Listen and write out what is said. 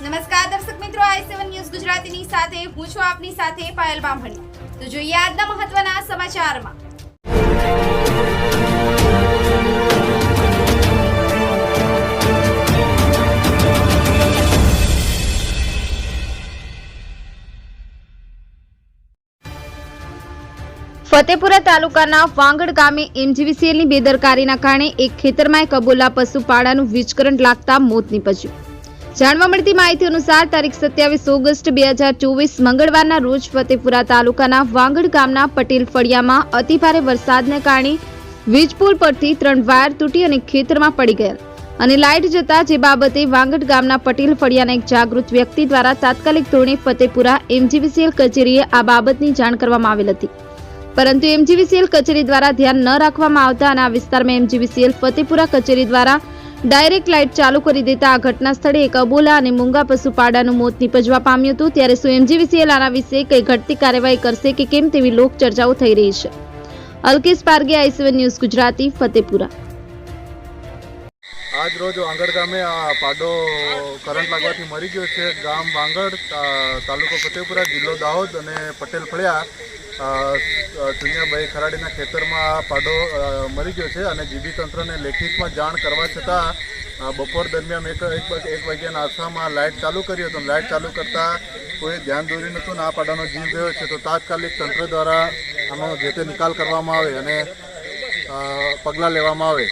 નમસ્કાર દર્શક મિત્રો, આઈ સેવન ન્યૂઝ ગુજરાતીની સાથે, હું છું આપની સાથે પાયલ બામણી. તો જોઈએ આજના મહત્વના સમાચારમાં. ફતેપુરા તાલુકાના વાંગડ ગામે એમજીવીસીએલની બેદરકારીના કારણે એક ખેતરમાં એક પશુપાળાનું વીજકરંટ લાગતા મોત નીપજ્યું. જાણવા મળતી માહિતી અનુસાર તારીખ સત્યાવીસ ઓગસ્ટ બે હજાર ચોવીસ મંગળવારના રોજ ફતેપુરા તાલુકાના વાંગડ ગામના પટેલ ફળિયામાં અતિભારે વરસાદને કારણે વીજપોલ પરથી ત્રણ વાયર તૂટી અને ખેતરમાં પડી ગયેલ અને લાઇટ જતા જે બાબતે વાંગડ ગામના પટેલ ફળિયાના એક જાગૃત વ્યક્તિ દ્વારા તાત્કાલિક ધોરણે ફતેપુરા એમજીવીસીએલ કચેરીએ આ બાબતની જાણ કરવામાં આવેલ હતી. પરંતુ એમજીવીસીએલ કચેરી દ્વારા ધ્યાન ન રાખવામાં આવતા અને આ વિસ્તારમાં એમજીવીસીએલ ફતેપુરા કચેરી દ્વારા ડાયરેક્ટ લાઇટ ચાલુ કરી દેતા આ ઘટના સ્થળે એક અબોલા અને મૂંગા પશુપાડાનું મોત નીપજવા પામ્યું હતું. ત્યારે શું આના વિશે કઈ ઘટતી કાર્યવાહી કરશે કે કેમ તેવી લોક ચર્ચાઓ થઈ રહી છે. Alkesh Parge IC one news Gujarati, Fatepura. આજ રોજ વાંગડ ગામે આ પાડો કરંટ લાગવાથી મરી ગયો છે. ગામ વાંગડ તાલુકો ફતેપુરા, જિલ્લો દાહોદ અને પટેલ ફળિયા ચુનિયાભાઈ ખરાડીના ખેતરમાં આ પાડો મરી ગયો છે અને જીબી તંત્રને લેખિતમાં જાણ કરવા છતાં બપોર દરમિયાન એક એક વાગ- એક વાગ્યાના આસામાં લાઇટ ચાલુ કરી હતી. લાઇટ ચાલુ કરતાં કોઈ ધ્યાન દોર્યું નહોતું ને આ પાડાનો જીવ ગયો છે. તો તાત્કાલિક તંત્ર દ્વારા આનો જે તે નિકાલ કરવામાં આવે અને પગલાં લેવામાં આવે.